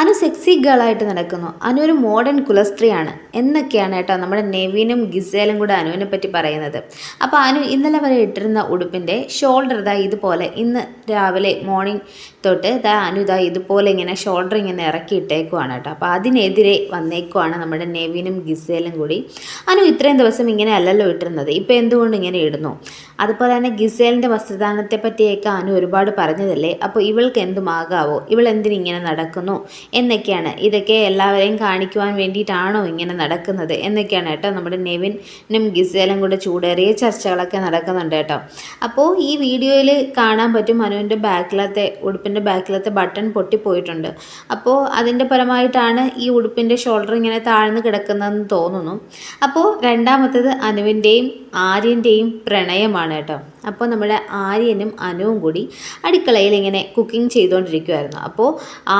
Anu sexy ഗേളായിട്ട് നടക്കുന്നു. അനു ഒരു modern കുലസ്ത്രീയാണ്. എന്നൊക്കെയാണ് കേട്ടോ നമ്മുടെ നെവിനും ഗിസേലും കൂടെ അനുവിനെ പറ്റി പറയുന്നത്. അപ്പോൾ അനു ഇന്നലെ വരെ ഇട്ടിരുന്ന ഉടുപ്പിന്റെ ഷോൾഡർ ഇതാ ഇതുപോലെ ഇന്ന് രാവിലെ മോർണിംഗ് തൊട്ട് ഇതാ അനു ഇതാ ഇതുപോലെ ഇങ്ങനെ ഷോൾഡർ ഇങ്ങനെ ഇറക്കി ഇട്ടേക്കുവാണ് കേട്ടോ. അപ്പോൾ അതിനെതിരെ വന്നേക്കുവാണ് നമ്മുടെ നെവിനും ഗിസേലും കൂടി. അനു ഇത്രയും ദിവസം ഇങ്ങനെ അല്ലല്ലോ ഇട്ടിരുന്നത്. ഇപ്പോൾ എന്തുകൊണ്ട് ഇങ്ങനെ ഇടുന്നു? അതുപോലെ തന്നെ ഗിസേലിന്റെ വസ്ത്രദാനത്തെ പറ്റിയൊക്കെ അനു ഒരുപാട് പറഞ്ഞതല്ലേ? അപ്പോൾ ഇവൾക്ക് എന്തുമാകാവോ? ഇവൾ എന്തിനിങ്ങനെ നടക്കുന്നു? എന്നൊക്കെയാണ്. ഇതൊക്കെ എല്ലാവരെയും കാണിക്കുവാൻ വേണ്ടിയിട്ടാണോ ഇങ്ങനെ നടക്കുന്നത്? എന്നൊക്കെയാണ് കേട്ടോ നമ്മുടെ നെവിനും ഗിസേലും കൂടെ ചൂടേറിയ ചർച്ചകളൊക്കെ നടക്കുന്നുണ്ട് കേട്ടോ. അപ്പോൾ ഈ വീഡിയോയിൽ കാണാൻ പറ്റും മനുവിന്റെ ബാക്കിലത്തെ ഉടുപ്പിന്റെ ബാക്കിലത്തെ ബട്ടൺ പൊട്ടിപ്പോയിട്ടുണ്ട്. അപ്പോൾ അതിന്റെ പരമായിട്ടാണ് ഈ ഉടുപ്പിന്റെ ഷോൾഡർ ഇങ്ങനെ താഴ്ന്നു കിടക്കുന്നതെന്ന് തോന്നുന്നു. അപ്പോൾ രണ്ടാമത്തേത് അനുവിന്റെയും ആര്യന്റെയും പ്രണയമാണ് കേട്ടോ. അപ്പോൾ നമ്മുടെ ആര്യനും അനുവും കൂടി അടുക്കളയിൽ ഇങ്ങനെ കുക്കിംഗ് ചെയ്തുകൊണ്ടിരിക്കുമായിരുന്നു അപ്പോൾ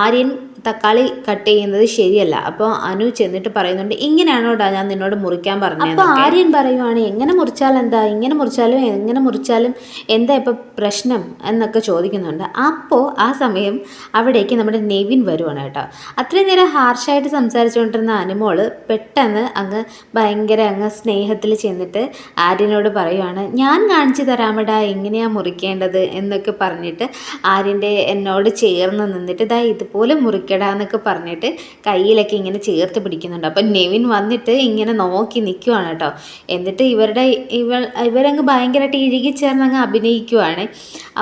ആര്യൻ തക്കാളി കട്ട് ചെയ്യുന്നത് ശരിയല്ല. അപ്പോൾ അനു ചെന്നിട്ട് പറയുന്നുണ്ട് ഇങ്ങനെയാണോടാ ഞാൻ നിന്നോട് മുറിക്കാൻ പറഞ്ഞത് അപ്പോൾ ആര്യൻ പറയുവാണ് എങ്ങനെ മുറിച്ചാൽ എന്താ? ഇങ്ങനെ മുറിച്ചാലും എങ്ങനെ മുറിച്ചാലും എന്താ ഇപ്പോൾ പ്രശ്നം? എന്നൊക്കെ ചോദിക്കുന്നുണ്ട്. അപ്പോൾ ആ സമയം അവിടേക്ക് നമ്മുടെ നെവിൻ വരുവാണ് കേട്ടോ. അത്രയും നേരം ഹാർഷായിട്ട് സംസാരിച്ചുകൊണ്ടിരുന്ന അനുമോൾ പെട്ടെന്ന് അങ്ങ് ഭയങ്കര അങ്ങ് സ്നേഹത്തിൽ ചെന്നിട്ട് ആര്യനോട് പറയുവാണ് ഞാൻ കാണിച്ചു തരാമടാ എങ്ങനെയാ മുറിക്കേണ്ടത് എന്നൊക്കെ പറഞ്ഞിട്ട് ആര്യന്റെ എന്നോട് ചേർന്ന് നിന്നിട്ട് ഇതാ ഇതുപോലെ മുറിക്കടാ എന്നൊക്കെ പറഞ്ഞിട്ട് കയ്യിലൊക്കെ ഇങ്ങനെ ചേർത്ത് പിടിക്കുന്നുണ്ട്. അപ്പം നെവിൻ വന്നിട്ട് ഇങ്ങനെ നോക്കി നിൽക്കുവാണ് കേട്ടോ. എന്നിട്ട് ഇവരുടെ ഇവ ഇവരങ്ങ് ഭയങ്കരമായിട്ട് ഇഴുകി ചേർന്ന് അങ്ങ് അഭിനയിക്കുവാണ്.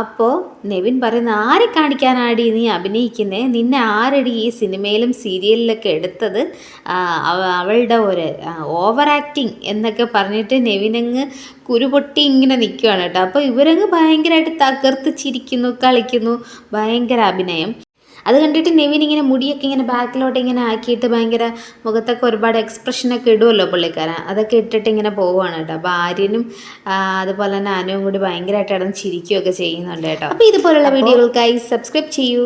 അപ്പോൾ നെവിൻ പറയുന്ന ആരെ കാണിക്കാനാടി നീ അഭിനയിക്കുന്നത് നിന്നെ ആരടി ഈ സിനിമയിലും സീരിയലിലൊക്കെ എടുത്തത്? അവളുടെ ഒരു ഓവർ ആക്ടിങ് എന്നൊക്കെ പറഞ്ഞിട്ട് നെവിനങ്ങ് കുരുപൊട്ടി ഇങ്ങനെ നിൽക്കുകയാണ് കേട്ടോ. അപ്പോൾ ഇവരങ്ങ് ഭയങ്കരമായിട്ട് തകർത്ത് ചിരിക്കുന്നു കളിക്കുന്നു. ഭയങ്കര അഭിനയം. അത് കണ്ടിട്ട് നെവിൻ ഇങ്ങനെ മുടിയൊക്കെ ഇങ്ങനെ ബാക്കിലോട്ട് ഇങ്ങനെ ആക്കിയിട്ട് ഭയങ്കര മുഖത്തൊക്കെ ഒരുപാട് എക്സ്പ്രഷനൊക്കെ ഇടുമല്ലോ പുള്ളിക്കാരൻ. അതൊക്കെ ഇട്ടിട്ട് ഇങ്ങനെ പോവുകയാണ് കേട്ടോ. അപ്പോൾ ആര്യനും അതുപോലെ തന്നെ അനുവും കൂടി ഭയങ്കരമായിട്ട് ഇടന്ന് ചിരിക്കുകയൊക്കെ ചെയ്യുന്നുണ്ട് കേട്ടോ. അപ്പോൾ ഇതുപോലുള്ള വീഡിയോകൾക്കായി സബ്സ്ക്രൈബ് ചെയ്യൂ.